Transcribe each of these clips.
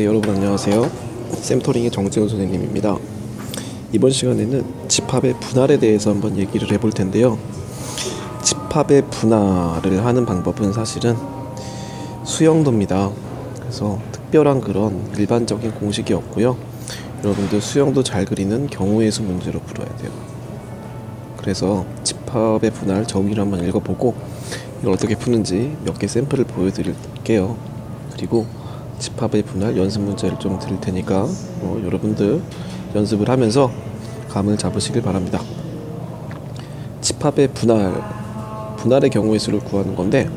네, 여러분 안녕하세요. 샘토링의 정재훈 선생님입니다. 이번 시간에는 집합의 분할에 대해서 한번 얘기를 해볼 텐데요. 집합의 분할을 하는 방법은 사실은 수영도입니다. 그래서 특별한 그런 일반적인 공식이 없고요. 여러분들 수영도 잘 그리는 경우의 수 문제로 풀어야 돼요. 그래서 집합의 분할 정의를 한번 읽어보고 이걸 어떻게 푸는지 몇 개 샘플을 보여드릴게요. 그리고 집합의 분할 연습 문제를 좀 드릴 테니까 어, 여러분들 연습을 하면서 감을 잡으시길 바랍니다. 집합의 분할, 분할의 경우의 수를 구하는 건데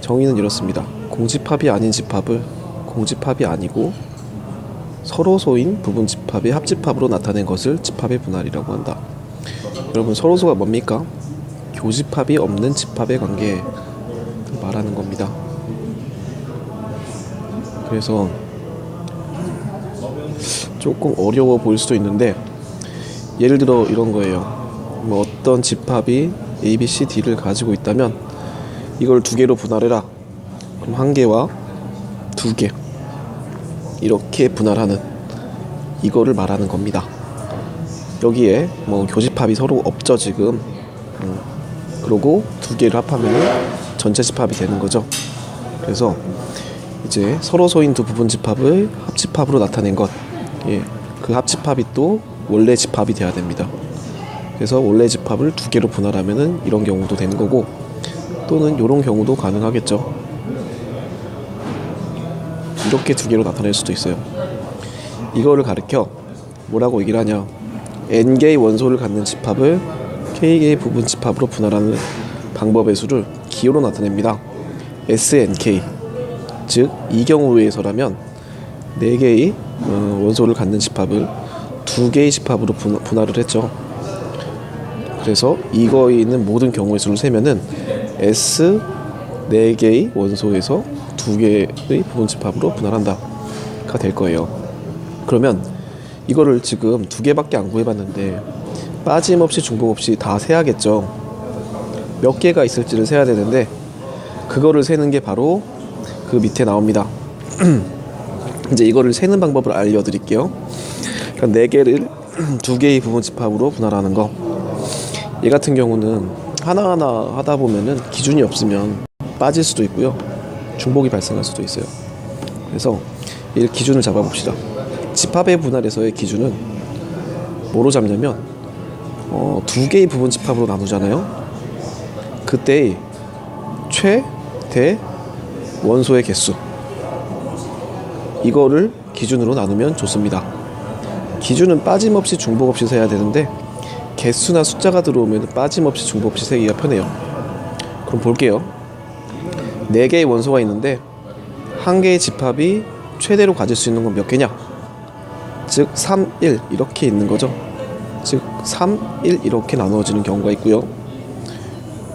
정의는 이렇습니다. 공집합이 아닌 집합을 공집합이 아니고 서로 소인 부분 집합의 합집합으로 나타낸 것을 집합의 분할이라고 한다. 여러분 서로소가 뭡니까? 교집합이 없는 집합의 관계 말하는 겁니다. 그래서 조금 어려워 보일 수도 있는데 예를 들어 이런 거예요. 뭐 어떤 집합이 A, B, C, D를 가지고 있다면 이걸 두 개로 분할해라. 그럼 한 개와 두 개. 이렇게 분할하는 이거를 말하는 겁니다. 여기에 뭐 교집합이 서로 없죠 지금. 음, 그러고 두 개를 합하면 전체 집합이 되는 거죠. 그래서 이제 서로 소인 두 부분 집합을 합집합으로 나타낸 것. 예, 그 합집합이 또 원래 집합이 돼야 됩니다. 그래서 원래 집합을 두 개로 분할하면은 이런 경우도 되는 거고 또는 이런 경우도 가능하겠죠. 이렇게 두 개로 나타낼 수도 있어요. 이거를 가르켜 뭐라고 얘기를 하냐? n 개의 원소를 갖는 집합을 k 개의 부분 집합으로 분할하는 방법의 수를 기호로 나타냅니다. SNK 즉 이 경우에서라면 네 개의 어, 원소를 갖는 집합을 두 개의 집합으로 분, 분할을 했죠. 그래서 이거에 있는 모든 경우의 수를 세면은 S 네 개의 원소에서 두 개의 부분 집합으로 분할한다가 될 거예요. 그러면 이거를 지금 두 개밖에 안 구해봤는데 빠짐없이 중복 없이 다 세야겠죠. 몇 개가 있을지를 세야 되는데 그거를 세는 게 바로 그 밑에 나옵니다. 이제 이거를 세는 방법을 알려드릴게요. 그러니까 네 개를 두 개의 부분 집합으로 분할하는 거. 얘 같은 경우는 하나하나 하다 보면은 기준이 없으면 빠질 수도 있고요. 중복이 발생할 수도 있어요. 그래서 이 기준을 잡아봅시다. 집합의 분할에서의 기준은 뭐로 잡냐면 어, 두 개의 부분 집합으로 나누잖아요. 그때의 최 대 원소의 개수 이거를 기준으로 나누면 좋습니다. 기준은 빠짐없이 중복 없이 세야 되는데 개수나 숫자가 들어오면 빠짐없이 중복 없이 세기가 편해요. 그럼 볼게요. 네 개의 원소가 있는데 한 개의 집합이 최대로 가질 수 있는 건 몇 개냐? 즉 3, 1 이렇게 있는 거죠. 즉 3, 1 이렇게 나누어지는 경우가 있고요.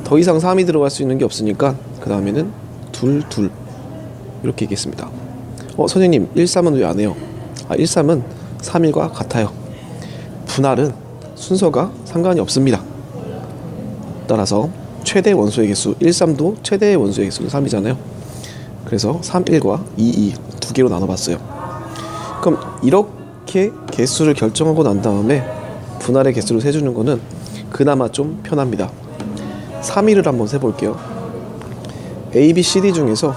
더 이상 3이 들어갈 수 있는 게 없으니까 그 다음에는 둘, 둘 이렇게 있겠습니다. 어 선생님 1, 3은 왜 안 해요? 아 1, 3은 3, 1과 같아요. 분할은 순서가 상관이 없습니다. 따라서 최대 원소의 개수 1, 3도 최대의 원소의 개수는 3이잖아요. 그래서 3, 1과 2, 2 두 개로 나눠봤어요. 그럼 이렇게 개수를 결정하고 난 다음에 분할의 개수를 세주는 거는 그나마 좀 편합니다. 3일을 한번 세볼게요. A, B, C, D 중에서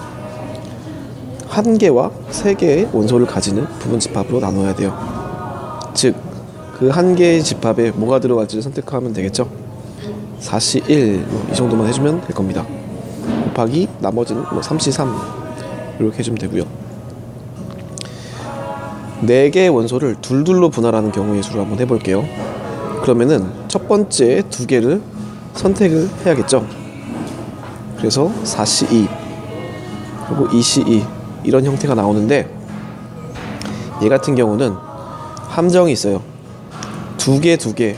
한 개와 세 개의 원소를 가지는 부분 집합으로 나눠야 돼요. 즉, 그 한 개의 집합에 뭐가 들어갈지를 선택하면 되겠죠. 4시 1, 이 정도만 해주면 될 겁니다. 곱하기 나머지는 뭐 3시 3 이렇게 해주면 되고요. 네 개의 원소를 둘둘로 분할하는 경우의 수를 한번 해볼게요. 그러면은 첫 번째 두 개를 선택을 해야겠죠. 그래서 4시 2 그리고 2시 2 이런 형태가 나오는데 얘 같은 경우는 함정이 있어요. 두 개, 두 개.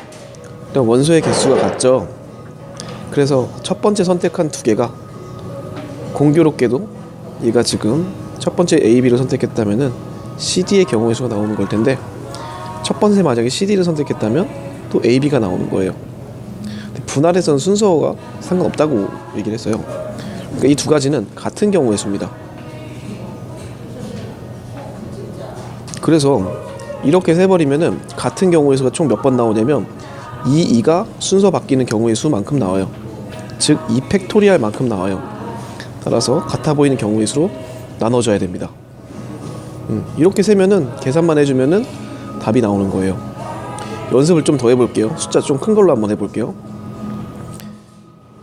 그러니까 원소의 개수가 같죠. 그래서 첫 번째 선택한 두 개가 공교롭게도 얘가 지금 첫 번째 A, B를 선택했다면은 CD의 경우의 수가 나오는 걸 텐데 첫 번째 만약에 CD를 선택했다면 또 A, B가 나오는 거예요. 분할에서는 순서가 상관없다고 얘기를 했어요. 그러니까 이 두 가지는 같은 경우의 수입니다. 그래서 이렇게 세버리면은 같은 경우의 수가 총 몇 번 나오냐면 이 2가 순서 바뀌는 경우의 수만큼 나와요. 즉 2팩토리알만큼 나와요. 따라서 같아 보이는 경우의 수로 나눠줘야 됩니다. 음, 이렇게 세면은 계산만 해주면은 답이 나오는 거예요. 연습을 좀 더 해볼게요. 숫자 좀 큰 걸로 한번 해볼게요.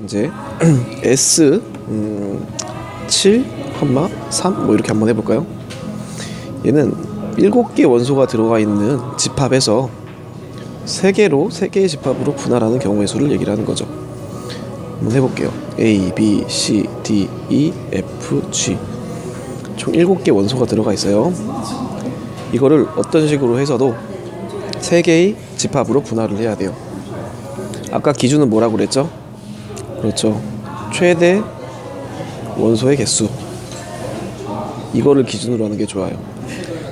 이제 S 음, 7, 3뭐 이렇게 한번 해볼까요? 얘는 7개 원소가 들어가 있는 집합에서 3개로 3개의 집합으로 분할하는 경우의 수를 얘기를 하는 거죠. 한번 해볼게요. A, B, C, D, E, F, G 총 7개 원소가 들어가 있어요. 이거를 어떤 식으로 해서도 3개의 집합으로 분할을 해야 돼요. 아까 기준은 뭐라고 그랬죠? 그렇죠. 최대 원소의 개수. 이거를 기준으로 하는 게 좋아요.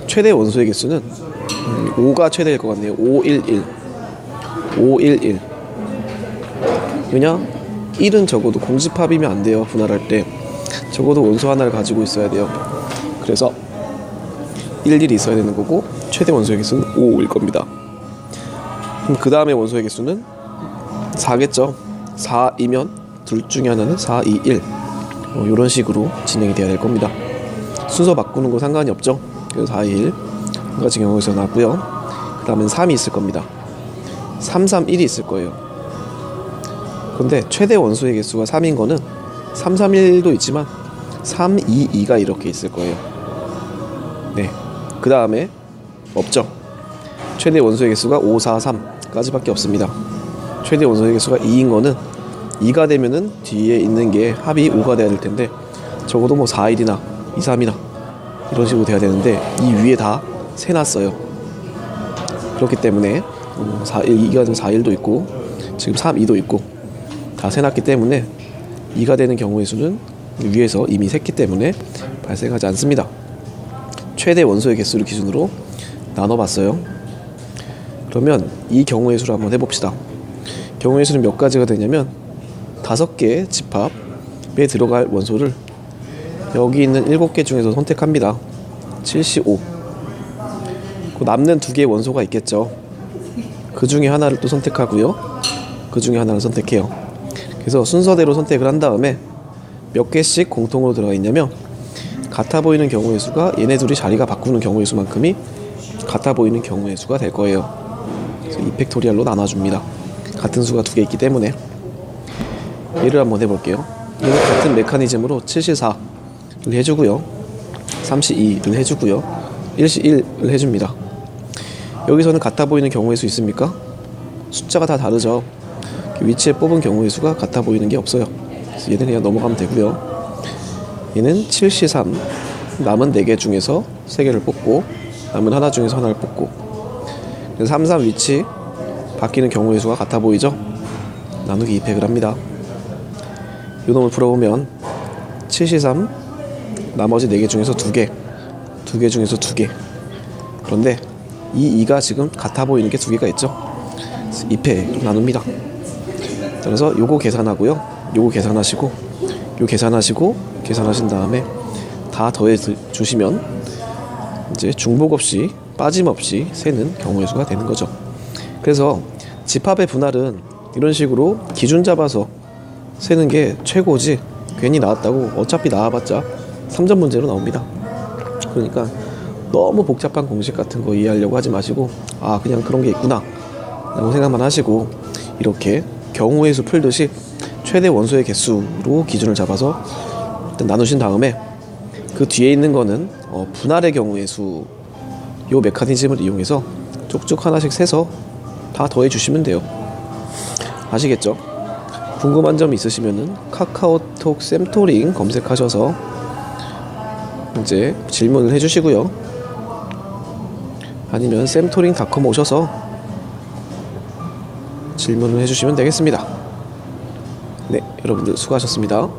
최대 원소의 개수는 음, 5가 최대일 것 같네요. 511. 511. 왜냐? 1은 적어도 공집합이면 안 돼요. 분할할 때. 적어도 원소 하나를 가지고 있어야 돼요. 그래서 11이 있어야 되는 거고 최대 원소의 개수는 5일 겁니다. 그럼 그 다음에 원소의 개수는 4겠죠. 4이면 둘 중에 하나는 4, 2, 1. 뭐 이런 식으로 진행이 돼야 될 겁니다. 순서 바꾸는 거 상관이 없죠. 그래서 4, 2, 1. 한 가지 경우에서 나왔고요. 그 다음엔 3이 있을 겁니다. 3, 3, 1이 있을 거예요. 그런데 최대 원소의 개수가 3인 거는 3, 3, 1도 있지만 3, 2, 2가 이렇게 있을 거예요. 네. 그 다음에 없죠. 최대 원소의 개수가 5, 4, 3까지밖에 없습니다. 최대 원소의 개수가 2인 거는 2가 되면은 뒤에 있는 게 합이 5가 돼야 될 텐데 적어도 뭐 4, 1이나 2, 3이나 이런 식으로 돼야 되는데 이 위에 다 세놨어요. 그렇기 때문에 4, 1, 2가 되면 4, 1도 있고 지금 3, 2도 있고 다 세놨기 때문에 2가 되는 경우의 수는 위에서 이미 샜기 때문에 발생하지 않습니다. 최대 원소의 개수를 기준으로 나눠봤어요. 그러면 이 경우의 수를 한번 해봅시다. 경우의 수는 몇 가지가 되냐면 다섯 개의 집합에 들어갈 원소를 여기 있는 일곱 개 중에서 선택합니다. 75. 그 남는 두 개의 원소가 있겠죠. 그 중에 하나를 또 선택하고요. 그 중에 하나를 선택해요. 그래서 순서대로 선택을 한 다음에 몇 개씩 공통으로 들어가 있냐면 같아 보이는 경우의 수가 얘네 둘이 자리가 바꾸는 경우의 수만큼이 같아 보이는 경우의 수가 될 거예요. 그래서 이 팩토리얼로 나눠줍니다. 같은 수가 두 개 있기 때문에 얘를 한번 해볼게요. 얘는 같은 메커니즘으로 74 를 해주고요. 32를 해주고요. 1시 1을 해줍니다. 여기서는 같아 보이는 경우의 수 있습니까? 숫자가 다 다르죠. 위치에 뽑은 경우의 수가 같아 보이는 게 없어요. 그래서 얘는 그냥 넘어가면 되고요. 얘는 7시 3 남은 4개 중에서 3개를 뽑고 남은 하나 중에서 하나를 뽑고 33 위치 바뀌는 경우의 수가 같아 보이죠? 나누기 2팩을 합니다. 이 놈을 풀어보면 7시3 나머지 4개 중에서 2개 2개 중에서 2개. 그런데 이 2가 지금 같아 보이는 게 2개가 있죠? 2패 나눕니다. 그래서 요거 계산하고요. 요거 계산하시고 요 계산하시고 계산하신 다음에 다 더해 주시면 이제 중복 없이 빠짐없이 세는 경우의 수가 되는 거죠. 그래서 집합의 분할은 이런 식으로 기준 잡아서 세는 게 최고지. 괜히 나왔다고 어차피 나와봤자 3점 문제로 나옵니다. 그러니까 너무 복잡한 공식 같은 거 이해하려고 하지 마시고 아 그냥 그런 게 있구나. 라고 생각만 하시고 이렇게 경우의 수 풀듯이 최대 원소의 개수로 기준을 잡아서 일단 나누신 다음에 그 뒤에 있는 거는 어, 분할의 경우의 수 요 메커니즘을 이용해서 쭉쭉 하나씩 세서 다 더해 주시면 돼요. 아시겠죠? 궁금한 점 있으시면은 카카오톡 샘토링 검색하셔서 이제 질문을 해주시고요. 아니면 샘토링닷컴 오셔서 질문을 해주시면 되겠습니다. 네, 여러분들 수고하셨습니다.